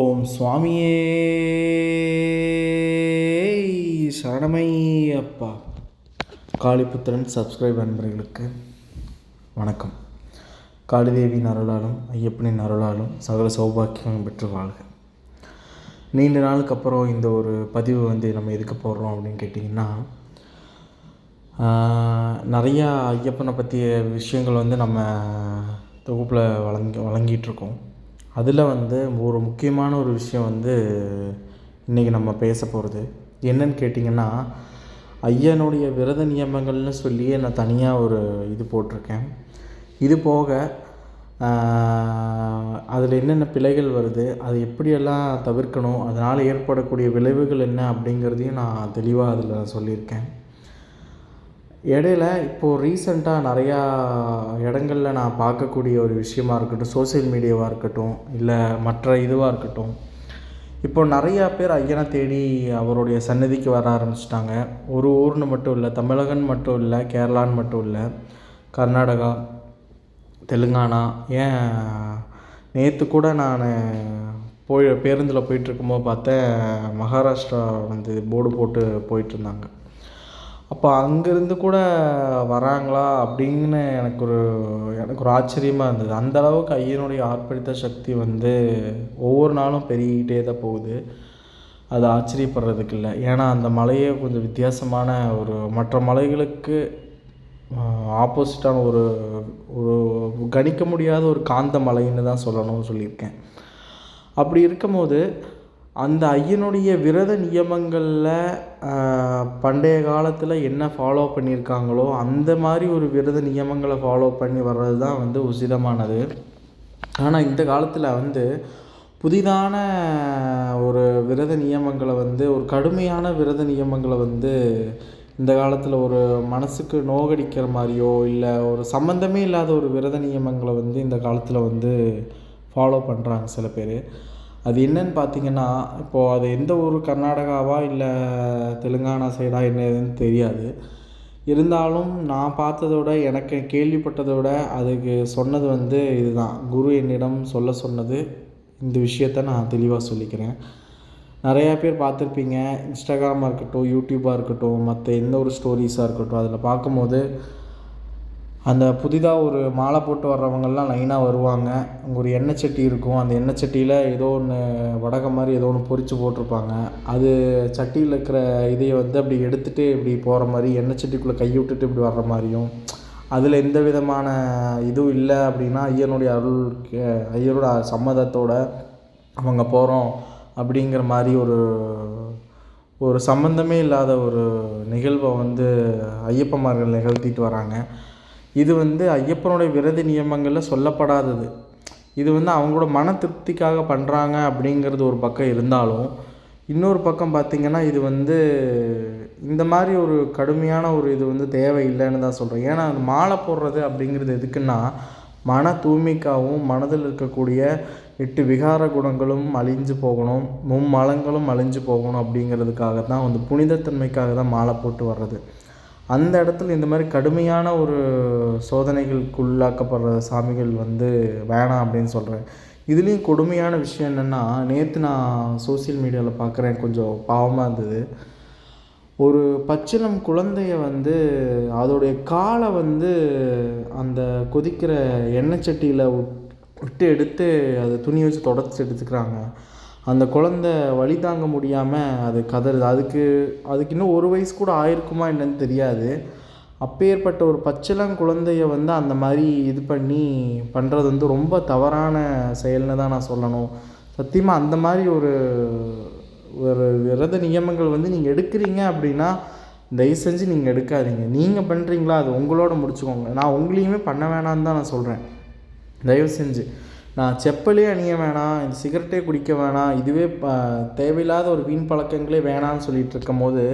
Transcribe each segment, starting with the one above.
ஓம் சுவாமியே. சரணமையப்பா காளிபுத்திரன் சப்ஸ்கிரைப் நண்பர்களுக்கு வணக்கம். காளிதேவியின் அருளாலும் ஐயப்பனின் அருளாலும் சகல சௌபாக்கியம் பெற்று வாழ்க. நீண்ட நாளுக்கு அப்புறம் இந்த ஒரு பதிவு வந்து நம்ம எதுக்கு போடுறோம் அப்படின்னு கேட்டிங்கன்னா நிறையா ஐயப்பனை பற்றிய விஷயங்கள் வந்து நம்ம தொகுப்பில் வழங்கி வழங்கிட்டுருக்கோம் அதில் வந்து ஒரு முக்கியமான ஒரு விஷயம் வந்து இன்றைக்கி நம்ம பேச போகிறது என்னன்னு கேட்டிங்கன்னா ஐயனுடைய விரத நியமங்கள்னு சொல்லியே நான் தனியாக ஒரு இது போட்டிருக்கேன். இது போக அதில் என்னென்ன பிழைகள் வருது அது எப்படியெல்லாம் தவிர்க்கணும் அதனால் ஏற்படக்கூடிய விளைவுகள் என்ன அப்படிங்கிறதையும் நான் தெளிவாக அதில் சொல்லியிருக்கேன். இடையில இப்போது ரீசெண்டாக நிறையா இடங்களில் நான் பார்க்கக்கூடிய ஒரு விஷயமா இருக்கட்டும் சோஷியல் மீடியாவாக இருக்கட்டும் இல்லை மற்ற இதுவாக இருக்கட்டும் இப்போ நிறையா பேர் ஐயனை தேடி அவருடைய சன்னதிக்கு வர ஆரம்பிச்சிட்டாங்க. ஒரு ஊர்னு மட்டும் இல்லை தமிழகன் மட்டும் இல்லை கேரளான்னு மட்டும் இல்லை கர்நாடகா தெலுங்கானா. ஏன் நேற்று கூட நான் போய் பேருந்தில் போயிட்டுருக்கும்போது பார்த்தேன் மகாராஷ்டிரா வந்து போர்டு போட்டு போயிட்டுருந்தாங்க அப்போ அங்கேருந்து கூட வராங்களா அப்படின்னு எனக்கு ஒரு எனக்கு ஒரு ஆச்சரியமாக இருந்தது. அந்தளவுக்கு ஐயனுடைய ஆர்ப்பரித்த சக்தி வந்து ஒவ்வொரு நாளும் பெருகிட்டே தான் போகுது. அது ஆச்சரியப்படுறதுக்கு இல்லை. ஏன்னா அந்த மலையே கொஞ்சம் வித்தியாசமான ஒரு மற்ற மலைகளுக்கு ஆப்போசிட்டான ஒரு ஒரு கணிக்க முடியாத ஒரு காந்த மலைன்னு தான் சொல்லணும்னு சொல்லியிருக்கேன். அப்படி இருக்கும்போது அந்த ஐயனுடைய விரத நியமங்களில் பண்டைய காலத்தில் என்ன ஃபாலோ பண்ணியிருக்காங்களோ அந்த மாதிரி ஒரு விரத நியமங்களை ஃபாலோ பண்ணி வர்றது தான் வந்து உசிதமானது. ஆனால் இந்த காலத்தில் வந்து புதிதான ஒரு விரத நியமங்களை வந்து ஒரு கடுமையான விரத நியமங்களை வந்து இந்த காலத்தில் ஒரு மனசுக்கு நோகடிக்கிற மாதிரியோ இல்லை ஒரு சம்மந்தமே இல்லாத ஒரு விரத நியமங்களை வந்து இந்த காலத்தில் வந்து ஃபாலோ பண்ணுறாங்க சில பேர். அது என்னன்னு பார்த்தீங்கன்னா இப்போது அது எந்த ஊர் கர்நாடகாவா இல்லை தெலுங்கானா சைடா என்ன ஏதுன்னு தெரியாது. இருந்தாலும் நான் பார்த்ததோட எனக்கு கேள்விப்பட்டதை விட அதுக்கு சொன்னது வந்து இதுதான். குரு என்னிடம் சொல்ல சொன்னது இந்த விஷயத்த நான் தெளிவாக சொல்லிக்கிறேன். நிறையா பேர் பார்த்துருப்பீங்க இன்ஸ்டாகிராமாக இருக்கட்டும் யூடியூப்பாக இருக்கட்டும் மற்ற எந்த ஒரு ஸ்டோரிஸாக இருக்கட்டும் அதில் பார்க்கும்போது அந்த புதிதாக ஒரு மாலை போட்டு வர்றவங்கெல்லாம் லைனாக வருவாங்க. அங்கே ஒரு எண்ணெய் சட்டி இருக்கும். அந்த எண்ணெய் சட்டியில் ஏதோ ஒன்று வடகம் மாதிரி ஏதோ ஒன்று பொரித்து போட்டிருப்பாங்க. அது சட்டியில் இருக்கிற இதையை வந்து அப்படி எடுத்துகிட்டு இப்படி போகிற மாதிரி எண்ணெய் சட்டிக்குள்ளே கை விட்டுட்டு இப்படி வர்ற மாதிரியும் அதில் எந்த விதமான இதுவும் இல்லை அப்படின்னா ஐயனுடைய அருள் ஐயனோட சம்மதத்தோடு சம்மதத்தோட அவங்க போகிறோம் அப்படிங்கிற மாதிரி ஒரு ஒரு சம்மந்தமே இல்லாத ஒரு நிகழ்வை வந்து ஐயப்பமார்கள் நிகழ்த்திட்டு வராங்க. இது வந்து ஐயப்பனுடைய விரத நியமங்களில் சொல்லப்படாதது. இது வந்து அவங்களோட மன திருப்திக்காக பண்ணுறாங்க அப்படிங்கிறது ஒரு பக்கம் இருந்தாலும் இன்னொரு பக்கம் பார்த்திங்கன்னா இது வந்து இந்த மாதிரி ஒரு கடுமையான ஒரு இது வந்து தேவையில்லைன்னு தான் சொல்கிறேன் ஏன்னா அந்த மாலை போடுறது அப்படிங்கிறது எதுக்குன்னா மன தூய்மைக்காகவும் மனதில் இருக்கக்கூடிய எட்டு விகார குணங்களும் அழிஞ்சு போகணும் மும்மலங்களும் அழிஞ்சு போகணும் அப்படிங்கிறதுக்காக தான் வந்து புனிதத்தன்மைக்காக தான் மாலை போட்டு வர்றது. அந்த இடத்துல இந்த மாதிரி கடுமையான ஒரு சோதனைகளுக்கு உள்ளாக்கப்படுற சாமிகள் வந்து வேணாம் அப்படின்னு சொல்கிறேன் இதுலேயும் கொடுமையான விஷயம் என்னென்னா நேற்று நான் சோஷியல் மீடியாவில் பார்க்குறேன் கொஞ்சம் பாவமாக இருந்தது. ஒரு பச்சிளம் குழந்தைய வந்து அதோடைய காலை வந்து அந்த கொதிக்கிற எண்ணெய் சட்டியில் விட்டு எடுத்து அதை துணி வச்சு தொடச்சி எடுத்துக்கிறாங்க. அந்த குழந்தை வலி தாங்க முடியாமல் அது கதறுது. அதுக்கு அதுக்கு இன்னும் ஒரு வயசு கூட ஆயிருக்குமா என்னன்னு தெரியாது. அப்பேற்பட்ட ஒரு பச்சிளம் குழந்தைய வந்து அந்த மாதிரி இது பண்ணி பண்ணுறது வந்து ரொம்ப தவறான செயல்னு தான் நான் சொல்லணும். சத்தியமாக அந்த மாதிரி ஒரு ஒரு விரத நியமங்கள் வந்து நீங்கள் எடுக்கிறீங்க அப்படின்னா தயவு செஞ்சு நீங்கள் எடுக்காதீங்க. நீங்கள் பண்ணுறீங்களா அது உங்களோட முடிச்சுக்கோங்க. நான் உங்களையுமே பண்ண வேணாம்னு தான் நான் சொல்கிறேன் தயவு செஞ்சு. நான் செப்பலே அணிய வேணாம் இந்த சிகரெட்டே குடிக்க வேணாம் இதுவே தேவையில்லாத ஒரு வீண் பழக்கங்களே வேணான்னு சொல்லிட்டு இருக்கும்போது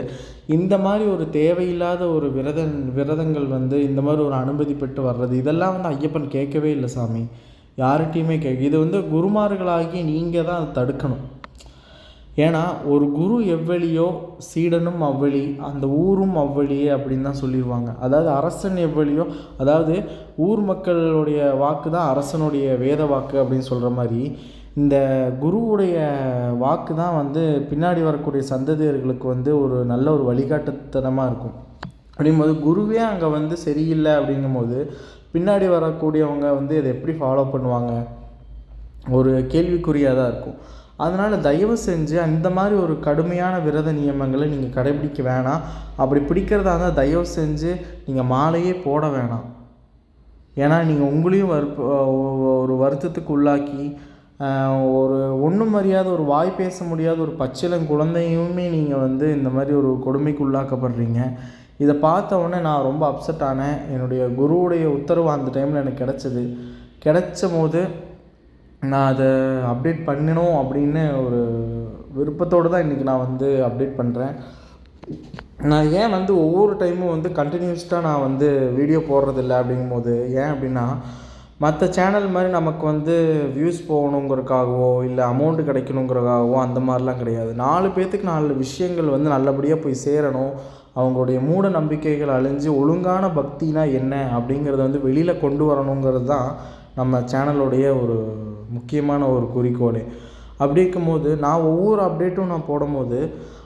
இந்த மாதிரி ஒரு தேவையில்லாத ஒரு விரத விரதங்கள் வந்து இந்த மாதிரி ஒரு அனுமதி பெற்று வர்றது இதெல்லாம் வந்து ஐயப்பன் கேட்கவே இல்லை சாமி. யார்கிட்டையுமே கேட்க இது வந்து குருமார்களாகி நீங்கள் தான் அதை தடுக்கணும். ஏன்னா ஒரு குரு எவ்வளியோ சீடனும் அவ்வழி அந்த ஊரும் அவ்வளியே அப்படின்னு தான் சொல்லிடுவாங்க அதாவது அரசன் எவ்வளியோ அதாவது ஊர் மக்களுடைய வாக்கு தான் அரசனுடைய வேத வாக்கு அப்படின்னு சொல்கிற மாதிரி இந்த குருவுடைய வாக்கு தான் வந்து பின்னாடி வரக்கூடிய சந்ததியர்களுக்கு வந்து ஒரு நல்ல ஒரு வழிகாட்டுத்தனமாக இருக்கும். அப்படிங்கும்போது குருவே அங்கே வந்து சரியில்லை அப்படிங்கும்போது பின்னாடி வரக்கூடியவங்க வந்து இதை எப்படி ஃபாலோ பண்ணுவாங்க? ஒரு கேள்விக்குறியாக தான் இருக்கும். அதனால் தயவு செஞ்சு அந்த மாதிரி ஒரு கடுமையான விரத நியமங்களை நீங்கள் கடைபிடிக்க வேணாம். அப்படி பிடிக்கிறதா இருந்தால் தயவு செஞ்சு நீங்கள் மாலையே போட வேணாம். ஏன்னா நீங்கள் உங்களையும் வறுப்பு ஒரு வருத்தத்துக்கு உள்ளாக்கி ஒரு ஒன்றும் அறியாத ஒரு வாய் பேச முடியாத ஒரு பச்சிலம் குழந்தையுமே நீங்கள் வந்து இந்த மாதிரி ஒரு கொடுமைக்கு உள்ளாக்கப்படுறீங்க. இதை பார்த்த உடனே நான் ரொம்ப அப்செட் ஆனேன். என்னுடைய குருவுடைய உத்தரவு அந்த டைமில் எனக்கு கிடச்சிது. கிடைச்ச போது நான் அதை அப்டேட் பண்ணணும் அப்படின்னு ஒரு விருப்பத்தோடு தான் இன்றைக்கி நான் வந்து அப்டேட் பண்ணுறேன் நான் ஏன் வந்து ஒவ்வொரு டைமும் வந்து கண்டினியூஸ்டாக நான் வந்து வீடியோ போடுறதில்ல அப்படிங்கும்போது ஏன் அப்படின்னா மற்ற சேனல் மாதிரி நமக்கு வந்து வியூஸ் போகணுங்கிறதுக்காகவோ இல்லை அமௌண்ட்டு கிடைக்கணுங்கிறதுக்காகவோ அந்த மாதிரிலாம் கிடையாது. நாலு பேர்த்துக்கு நாலு விஷயங்கள் வந்து நல்லபடியாக போய் சேரணும். அவங்களுடைய மூட நம்பிக்கைகள் அழிஞ்சு ஒழுங்கான பக்தினா என்ன அப்படிங்கிறத வந்து வெளியில் கொண்டு வரணுங்கிறது தான் நம்ம சேனலுடைய ஒரு முக்கியமான ஒரு குறிக்கோடு அப்படி இருக்கும்போது நான் ஒவ்வொரு அப்டேட்டும் நான் போடும்போது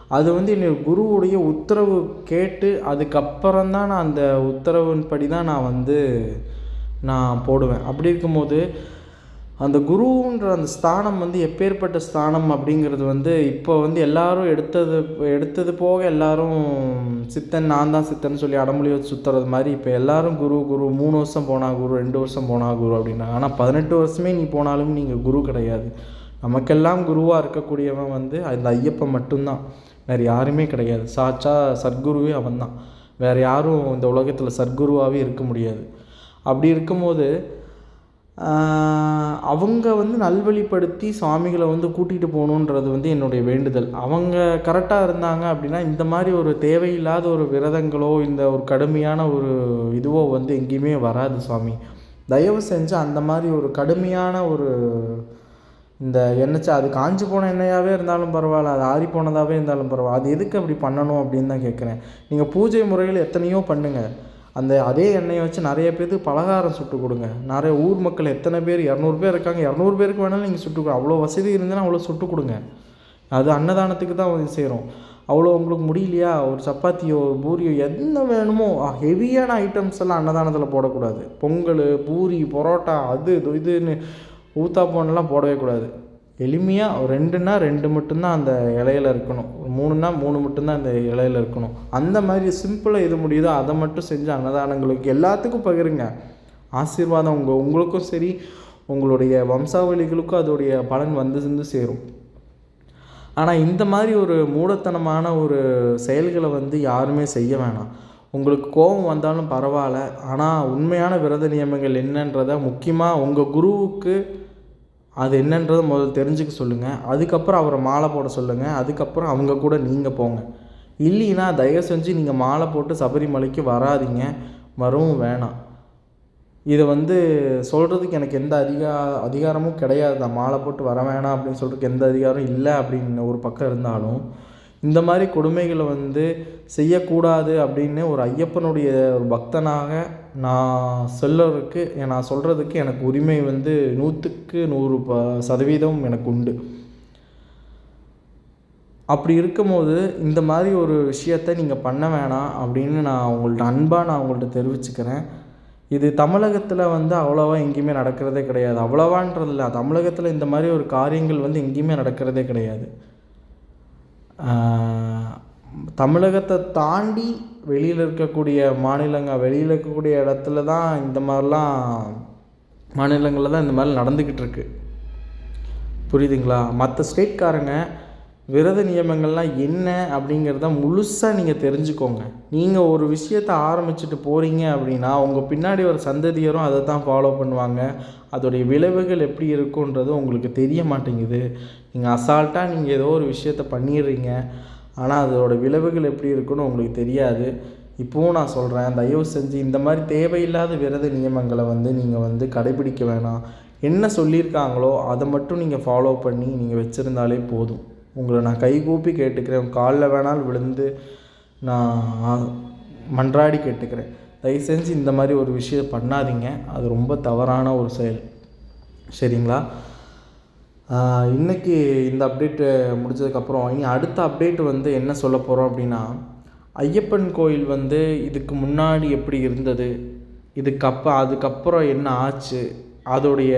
அது வந்து என்னுடைய குருவுடைய உத்தரவு கேட்டு அதுக்கப்புறம் தான் நான் அந்த உத்தரவின்படி தான் நான் வந்து நான் போடுவேன். அப்படி இருக்கும்போது அந்த குருன்ற அந்த ஸ்தானம் வந்து எப்பேற்பட்ட ஸ்தானம் அப்படிங்கிறது வந்து இப்போ வந்து எல்லாரும் எடுத்தது எடுத்தது போக எல்லாரும் சித்தன் நான் தான் சித்தன் சொல்லி அடமொழி வச்சு சுற்றுறது மாதிரி இப்போ எல்லாரும் குரு குரு மூணு வருஷம் போனால் குரு ரெண்டு வருஷம் போனால் குரு அப்படின்னா ஆனால் பதினெட்டு வருஷமே நீ போனாலும் நீங்கள் குரு கிடையாது. நமக்கெல்லாம் குருவாக இருக்கக்கூடியவன் வந்து அந்த ஐயப்பன் மட்டும்தான். வேறு யாருமே கிடையாது. சாச்சா சத்குருவே அவன் தான் வேறு யாரும் இந்த உலகத்தில் சத்குருவாகவே இருக்க முடியாது. அப்படி இருக்கும்போது அவங்க வந்து நல்வழிப்படுத்தி சுவாமிகளை வந்து கூட்டிகிட்டு போகணுன்றது வந்து என்னுடைய வேண்டுதல். அவங்க கரெக்டாக இருந்தாங்க அப்படின்னா இந்த மாதிரி ஒரு தேவையில்லாத ஒரு விரதங்களோ இந்த ஒரு கடுமையான ஒரு இதுவோ வந்து எங்கேயுமே வராது சுவாமி. தயவு செஞ்சு அந்த மாதிரி ஒரு கடுமையான ஒரு இந்த எண்ணெய்ச்சா அது காஞ்சி போன எண்ணெயாகவே இருந்தாலும் பரவாயில்ல அது ஆறி போனதாகவே இருந்தாலும் பரவாயில்ல. அது எதுக்கு அப்படி பண்ணணும் அப்படின்னு தான் கேட்குறேன். நீங்கள் பூஜை முறையில் எத்தனையோ பண்ணுங்கள் அந்த அதே எண்ணெயை வச்சு நிறைய பேருக்கு பலகாரம் சுட்டு கொடுங்க. நிறைய ஊர் மக்கள் எத்தனை பேர்? இரநூறு பேர் இருக்காங்க. இரநூறு பேருக்கு வேணாலும் நீங்கள் சுட்டு கொடுங்க. அவ்வளோ வசதி இருந்ததுன்னா அவ்வளோ சுட்டு கொடுங்க. அது அன்னதானத்துக்கு தான் செய்கிறோம் அவ்வளோ உங்களுக்கு முடியலையா? ஒரு சப்பாத்தியோ பூரியோ என்ன வேணுமோ? ஹெவியான ஐட்டம்ஸ் எல்லாம் அன்னதானத்தில் போடக்கூடாது. பொங்கல் பூரி பரோட்டா அது இதுன்னு ஊத்தாப்போன்லாம் போடவே கூடாது. எளிமையாக ஒரு ரெண்டுன்னா ரெண்டு மட்டும்தான் அந்த இலையில இருக்கணும். ஒரு மூணுன்னா மூணு மட்டும்தான் அந்த இலையில இருக்கணும். அந்த மாதிரி சிம்பிளாக எது முடியுதோ அதை மட்டும் செஞ்சு அன்னதானங்களுக்கு எல்லாத்துக்கும் பகிருங்க. ஆசீர்வாதம் உங்கள் உங்களுக்கும் சரி உங்களுடைய வம்சாவளிகளுக்கும் அதோடைய பலன் வந்து சென்று சேரும். ஆனால் இந்த மாதிரி ஒரு மூடத்தனமான ஒரு செயல்களை வந்து யாருமே செய்ய வேணாம். உங்களுக்கு கோபம் வந்தாலும் பரவாயில்ல. ஆனால் உண்மையான விரத நியமங்கள் என்னன்றதை முக்கியமாக உங்கள் குருவுக்கு அது என்னன்றதை முதல்ல தெரிஞ்சுக்க சொல்லுங்கள் அதுக்கப்புறம் அவரை மாலை போட சொல்லுங்கள் அதுக்கப்புறம் அவங்க கூட நீங்கள் போங்க. இல்லைன்னா தயவு செஞ்சு நீங்கள் மாலை போட்டு சபரிமலைக்கு வராதிங்க. வரவும் வேணாம். இதை வந்து சொல்கிறதுக்கு எனக்கு எந்த அதிகா அதிகாரமும் கிடையாது. தான் மாலை போட்டு வர வேணாம் அப்படின்னு சொல்கிறதுக்கு எந்த அதிகாரம் இல்லை அப்படின்னு ஒரு பக்கம் இருந்தாலும். இந்த மாதிரி கொடுமைகளை வந்து செய்யக்கூடாது அப்படின்னு ஒரு ஐயப்பனுடைய ஒரு பக்தனாக நான் சொல்லறதுக்கு நான் சொல்கிறதுக்கு எனக்கு உரிமை வந்து நூற்றுக்கு நூறு ப சதவீதம் எனக்கு உண்டு. அப்படி இருக்கும்போது இந்த மாதிரி ஒரு விஷயத்த நீங்கள் பண்ண வேணாம் அப்படின்னு நான் உங்கள்ட்ட அன்பாக நான் உங்கள்கிட்ட தெரிவிச்சுக்கிறேன். இது தமிழகத்தில் வந்து அவ்வளோவா எங்கேயுமே நடக்கிறதே கிடையாது. அவ்வளோவான்றதில்ல. தமிழகத்தில் இந்த மாதிரி ஒரு காரியங்கள் வந்து எங்கேயுமே நடக்கிறதே கிடையாது. தமிழகத்தை தாண்டி வெளியில் இருக்கக்கூடிய மாநிலங்கள் வெளியில் இருக்கக்கூடிய இடத்துல தான் இந்த மாதிரிலாம் மாநிலங்களில் தான் இந்த மாதிரி நடந்துக்கிட்டு இருக்கு. புரியுதுங்களா? மற்ற ஸ்டேட்காரங்க விரத நியமங்கள்லாம் என்ன அப்படிங்கிறத முழுசாக நீங்கள் தெரிஞ்சுக்கோங்க. நீங்கள் ஒரு விஷயத்த ஆரம்பிச்சுட்டு போகிறீங்க அப்படின்னா உங்கள் பின்னாடி ஒரு சந்ததியரும் அதை தான் ஃபாலோ பண்ணுவாங்க. அதோடைய விளைவுகள் எப்படி இருக்குன்றது உங்களுக்கு தெரிய மாட்டேங்குது. நீங்கள் அசால்ட்டாக நீங்கள் ஏதோ ஒரு விஷயத்த பண்ணிடுறீங்க. ஆனால் அதோட விளைவுகள் எப்படி இருக்குன்னு உங்களுக்கு தெரியாது. இப்போவும் நான் சொல்கிறேன் தயவு செஞ்சு இந்த மாதிரி தேவையில்லாத விரத நியமங்களை வந்து நீங்கள் வந்து கடைபிடிக்க வேணாம். என்ன சொல்லியிருக்காங்களோ அதை மட்டும் நீங்கள் ஃபாலோ பண்ணி நீங்கள் வச்சுருந்தாலே போதும். உங்களை நான் கைகூப்பி கேட்டுக்கிறேன். காலில் வேணாலும் விழுந்து நான் மன்றாடி கேட்டுக்கிறேன். தயவு செஞ்சு இந்த மாதிரி ஒரு விஷயம் பண்ணாதீங்க. அது ரொம்ப தவறான ஒரு செயல். சரிங்களா? இன்றைக்கி இந்த அப்டேட்டு முடிச்சதுக்கப்புறம் இனி அடுத்த அப்டேட் வந்து என்ன சொல்ல போகிறோம் அப்படின்னா ஐயப்பன் கோயில் வந்து இதுக்கு முன்னாடி எப்படி இருந்தது இதுக்கப்போ அதுக்கப்புறம் என்ன ஆச்சு அதோடைய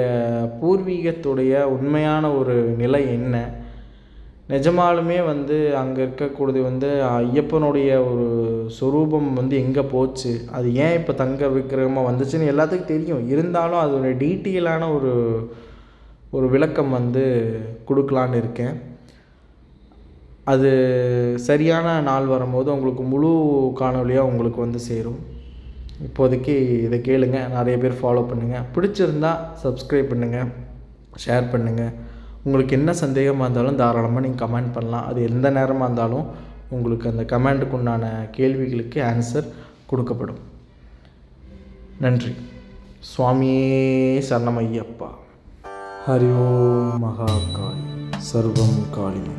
பூர்வீகத்துடைய உண்மையான ஒரு நிலை என்ன நிஜமாலுமே வந்து அங்கே இருக்கக்கூடியது வந்து ஐயப்பனுடைய ஒரு சுரூபம் வந்து எங்கே போச்சு அது ஏன் இப்போ தங்க விக்கிரகமாக வந்துச்சுன்னு எல்லாத்துக்கும் தெரியும். இருந்தாலும் அதோடைய டீட்டெயிலான ஒரு ஒரு விளக்கம் வந்து கொடுக்கலான்னு இருக்கேன். அது சரியான நாள் வரும்போது உங்களுக்கு முழு காணொலியாக உங்களுக்கு வந்து சேரும். இப்போதைக்கு இதை கேளுங்க நிறைய பேர் ஃபாலோ பண்ணுங்கள் பிடிச்சிருந்தா சப்ஸ்கிரைப் பண்ணுங்கள் ஷேர் பண்ணுங்கள் உங்களுக்கு என்ன சந்தேகமாக இருந்தாலும் தாராளமாக நீங்கள் கமெண்ட் பண்ணலாம். அது எந்த நேரமாக இருந்தாலும் உங்களுக்கு அந்த கமெண்ட்டுக்கு உண்டான கேள்விகளுக்கு ஆன்சர் கொடுக்கப்படும். நன்றி. சுவாமியே சரணமையப்பா ஹரி ஓம் மகாகாளி சர்வம் காளிமே